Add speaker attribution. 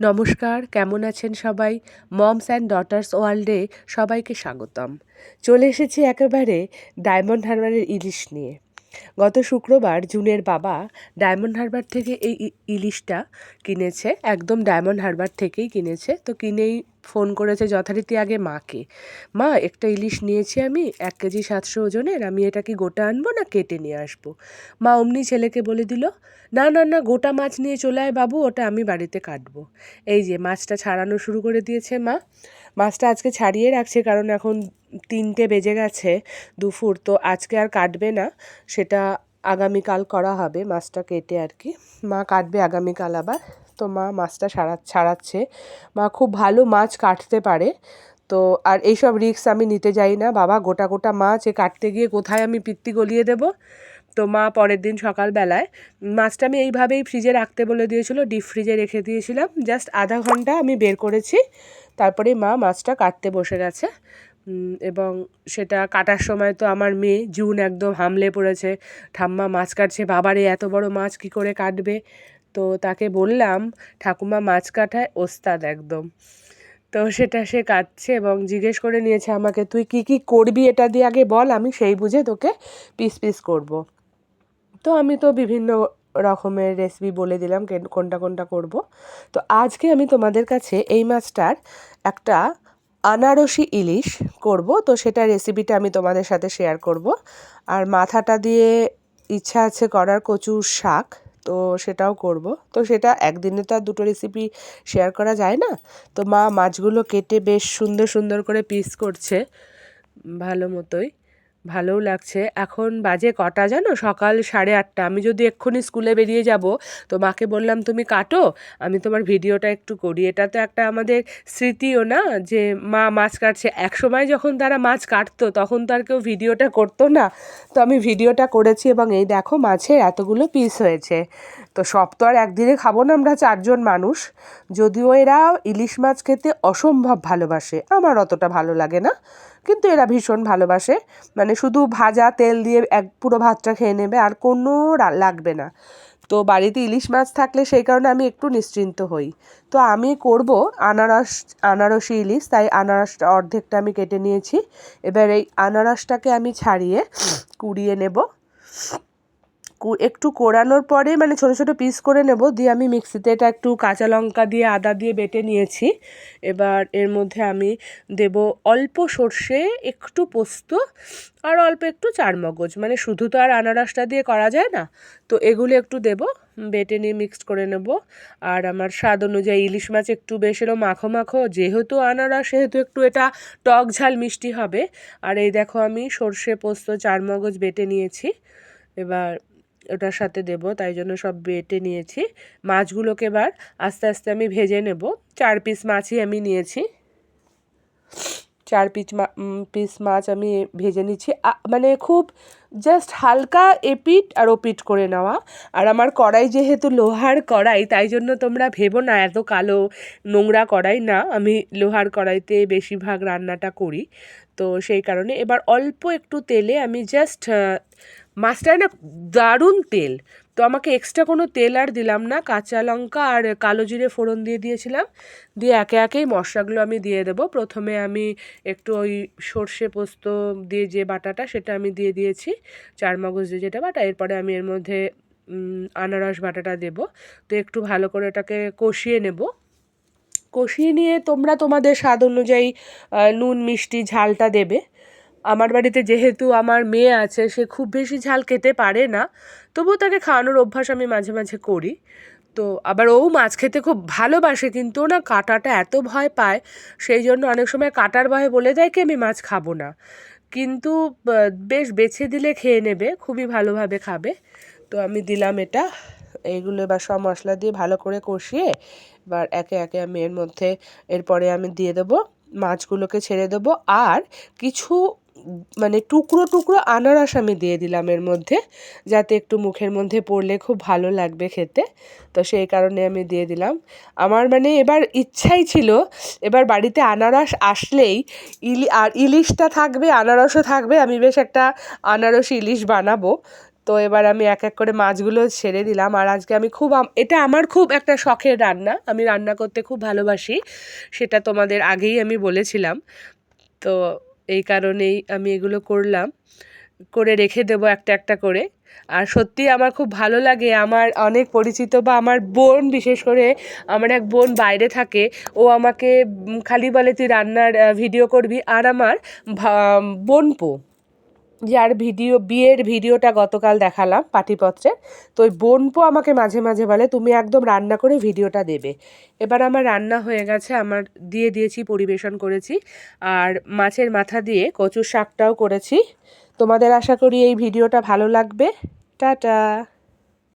Speaker 1: নমস্কার, কেমন আছেন সবাই? মমস অ্যান্ড ডটার্স ওয়ার্ল্ডে সবাইকে স্বাগতম। চলে এসেছি একেবারে ডায়মন্ড হারবারের ইলিশ নিয়ে। গত শুক্রবার জুনের বাবা ডায়মন্ড হারবার থেকে এই ইলিশটা কিনেছে, একদম ডায়মন্ড হারবার থেকেই কিনেছে। তো কিনেই ফোন করেছে যথারীতি আগে মাকে, মা, একটা ইলিশ নিয়েছি আমি, এক কেজি সাতশো ওজনের, আমি এটা কি গোটা আনব না কেটে নিয়ে আসব? মা অমনি ছেলেকে বলে দিল, না না না, গোটা মাছ নিয়ে চলে আয় বাবু, ওটা আমি বাড়িতে কাটবো। এই যে মাছটা ছাড়ানো শুরু করে দিয়েছে মা। মাছটা আজকে ছাড়িয়ে রাখছে, কারণ এখন তিনটে বেজে গেছে দুপুর, তো আজকে আর কাটবে না, সেটা আগামীকাল করা হবে, মাছটা কেটে আর কি। মা কাটবে আগামীকাল আবার, তো মা মাছটা সারা, ছাড়াচ্ছে। মা খুব ভালো মাছ কাটতে পারে, তো আর এইসব রিস্ক আমি নিতে যাই না। বাবা, গোটা গোটা মাছ, এ কাটতে গিয়ে কোথায় আমি পিত্তি গলিয়ে দেবো? তো মা পরের দিন সকালবেলায়, মাছটা আমি এইভাবেই ফ্রিজে রাখতে বলে দিয়েছিল ডিপ ফ্রিজে রেখে দিয়েছিলাম। জাস্ট আধা ঘণ্টা আমি বের করেছি তারপরে মা মাছটা কাটতে বসে গেছে। এবং সেটা কাটার সময় তো আমার মেয়ে জুন একদম হামলে পড়েছে। ঠাম্মা মাছ কাটছে, বাবারে এত বড় মাছ কি করে কাটবে? তো তাকে বললাম, ঠাকুমা মাছ কাটায় ওস্তাদ একদম। তো সেটা সে কাটছে এবং জিজ্ঞেস করে নিয়েছে আমাকে, তুই কি কি করবি এটা দিয়ে আগে বল, আমি সেই বুঝে তোকে পিস পিস করব। তো আমি তো বিভিন্ন রকমের রেসিপি বলে দিলাম, কেন- কোনটা কোনটা করব। তো আজকে আমি তোমাদের কাছে এই মাছটার একটা আনারসি ইলিশ করব, তো সেটা রেসিপিটা আমি তোমাদের সাথে শেয়ার করব। আর মাথাটা দিয়ে ইচ্ছা আছে করার কচুর শাক, তো সেটাও করব। তো সেটা একদিনে তো আর দুটো রেসিপি শেয়ার করা যায় না? তো মা মাছগুলো কেটে বেশ সুন্দর সুন্দর করে পিস করছে, ভালো মতোই। ভালোও লাগছে। এখন বাজে কটা জানো? সকাল সাড়ে আটটা। আমি যদি এক্ষুনি স্কুলে বেরিয়ে যাব তো মাকে বললাম, তুমি কাটো, আমি তোমার ভিডিওটা একটু করি। এটা তো একটা আমাদের স্মৃতিও না? যে মা মাছ কাটছে। এক সময় যখন তারা মাছ কাটতো, তখন তো আর কেউ ভিডিওটা করতো না। তো আমি ভিডিওটা করেছি এবং এই দেখো মাছের এতগুলো পিস হয়েছে। তো সব তো আর একদিনে খাব না আমরা চারজন মানুষ। যদিও এরা ইলিশ মাছ খেতে অসম্ভব ভালোবাসে, আমার অতটা ভালো লাগে না। কিন্তু এরা ভীষণ ভালোবাসে। মানে শুধু ভাজা তেল দিয়ে এক পুরো ভাতটা খেয়ে নেবে আর কোনো লাগবে না। তো বাড়িতে ইলিশ মাছ থাকলে সেই কারণে আমি একটু নিশ্চিন্ত হই। তো আমি করব আনারস, আনারসি ইলিশ, তাই আনারসটা অর্ধেকটা আমি কেটে নিয়েছি। এবার এই আনারসটাকে আমি ছাড়িয়ে কুড়িয়ে নেব। একটু কোড়ানোর পরে মানে ছোট ছোট পিস করে নেব। দিয়ে আমি মিক্সিতে এটা একটু কাঁচা লঙ্কা দিয়ে আদা দিয়ে বেটে নিয়েছি। এবার এর মধ্যে আমি দেব অল্প সর্ষে, একটু পোস্ত আর অল্প একটু চারমগজ। মানে শুধু তো আর আনারসটা দিয়ে করা যায় না। তো এগুলো একটু দেব, বেটে নিয়ে মিক্সড করে নেব। আর আমার স্বাদ অনুযায়ী ইলিশ মাছ একটু বেশ এরকম মাখো মাখো, যেহেতু আনারস, সেহেতু একটু এটা টক ঝাল মিষ্টি হবে। আর এই দেখো আমি সর্ষে, পোস্ত, চারমগজ বেটে নিয়েছি। এবার ওটার সাথে দেব, তাই জন্য সব বেটে নিয়েছি। মাছগুলোকে এবার আস্তে আস্তে আমি ভেজে নেব। চার পিস মাছই আমি নিয়েছি। চার পিস পিস মাছ আমি ভেজে নিচ্ছি। মানে খুব জাস্ট হালকা এপিট আর ওপিট করে নেওয়া। আর আমার কড়াই যেহেতু লোহার কড়াই, তাই জন্য তোমরা ভেবো না এত কালো নোংরা কড়াই না। আমি লোহার কড়াইতে বেশিরভাগ রান্নাটা করি। তো সেই কারণে এবার অল্প একটু তেলে আমি জাস্ট মাছটায় না দারুণ তেল। তো আমাকে এক্সট্রা কোনো তেল আর দিলাম না। কাঁচা লঙ্কা আর কালো জিরে ফোড়ন দিয়ে দিয়েছিলাম। দিয়ে একে একেই মশলাগুলো আমি দিয়ে দেবো। প্রথমে আমি একটু ওই সর্ষে পোস্ত দিয়ে যে বাটাটা, সেটা আমি দিয়ে দিয়েছি। চার মগজ দিয়ে যেটা বাটা, এরপরে আমি এর মধ্যে আনারস বাটাটা দেব। তো একটু ভালো করে এটাকে কষিয়ে নেব। কষিয়ে নিয়ে তোমরা তোমাদের স্বাদ অনুযায়ী নুন, মিষ্টি, ঝালটা দেবে। আমার বাড়িতে যেহেতু আমার মেয়ে আছে, সে খুব বেশি ঝাল খেতে পারে না। তবুও তাকে খাওয়ানোর অভ্যাস আমি মাঝে মাঝে করি। তো আবার ও মাছ খেতে খুব ভালোবাসে, কিন্তু না কাঁটাটা এত ভয় পায়, সেই জন্য অনেক সময় কাটার ভয়ে বলে দেয় কি, আমি মাছ খাব না। কিন্তু বেশ বেছে দিলে খেয়ে নেবে, খুবই ভালোভাবে খাবে। তো আমি দিলাম এটা এইগুলো এবার সব মশলা দিয়ে ভালো করে কষিয়ে এবার একে একে আমি এর মধ্যে, এরপরে আমি দিয়ে দেবো, মাছগুলোকে ছেড়ে দেবো। আর কিছু মানে টুকরো টুকরো আনারস আমি দিয়ে দিলাম এর মধ্যে, যাতে একটু মুখের মধ্যে পড়লে খুব ভালো লাগবে খেতে। তো সেই কারণে আমি দিয়ে দিলাম। আমার মানে এবার ইচ্ছাই ছিল, এবার বাড়িতে আনারস আসলেই ইলি, আর ইলিশটা থাকবে, আনারসও থাকবে, আমি বেশ একটা আনারস ইলিশ বানাবো। তো এবার আমি এক এক করে মাছগুলো ছেড়ে দিলাম, আর আজকে আমি খুব এটা আমার খুব একটা শখের রান্না, আমি রান্না করতে খুব ভালোবাসি, সেটা তোমাদের আগেই আমি বলেছিলাম। তো এই কারণেই আমি এগুলো করলাম। করে রেখে দেবো একটা একটা করে। আর সত্যি আমার খুব ভালো লাগে আমার অনেক পরিচিত বা আমার বোন, বিশেষ করে আমার এক বোন বাইরে থাকে, ও আমাকে খালি বলে, তুই রান্নার ভিডিও করবি। আর আমার বোনপো যার ভিডিও, বিয়ের ভিডিওটা গতকাল দেখালাম পাটিপত্রে। তো ওই বোনপো আমাকে মাঝে মাঝে বলে, তুমি একদম রান্না করে ভিডিওটা দেবে। এবার আমার রান্না হয়ে গেছে, আমার দিয়ে দিয়েছি, পরিবেশন করেছি। আর মাছের মাথা দিয়ে কচুর শাকটাও করেছি। তোমাদের আশা করি এই ভিডিওটা ভালো লাগবে। টাটা!